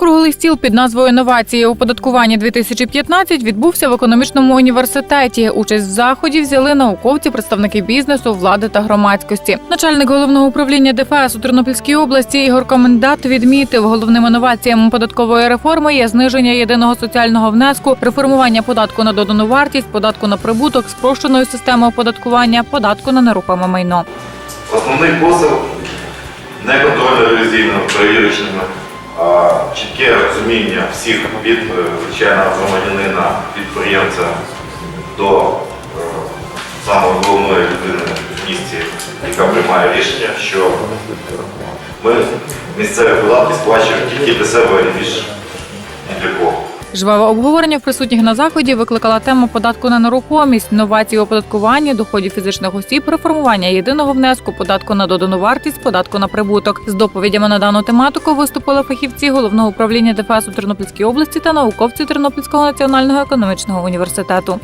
Круглий стіл під назвою «Інновації у податуванні 2015» відбувся в економічному університеті. Участь в заході взяли науковці, представники бізнесу, влади та громадськості. Начальник головного управління ДФС у Тернопільській області Ігор Комендат відмітив, головними інноваціями податкової реформи є зниження єдиного соціального внеску, реформування податку на додану вартість, податку на прибуток, спрощеної системи оподаткування, податку на нерухоме майно. Основний посил не контрольно-ревізійно-перевірочними, а чітке розуміння всіх від е, звичайного громадянина, підприємця до е, самої головної людини в місті, яка приймає рішення, що ми місцеві податки сплачуємо тільки для себе і Жваве обговорення в присутніх на заході викликала тема податку на нерухомість, новації оподаткування, доходів фізичних осіб, реформування єдиного внеску, податку на додану вартість, податку на прибуток. З доповідями на дану тематику виступили фахівці головного управління ДФС у Тернопільській області та науковці Тернопільського національного економічного університету.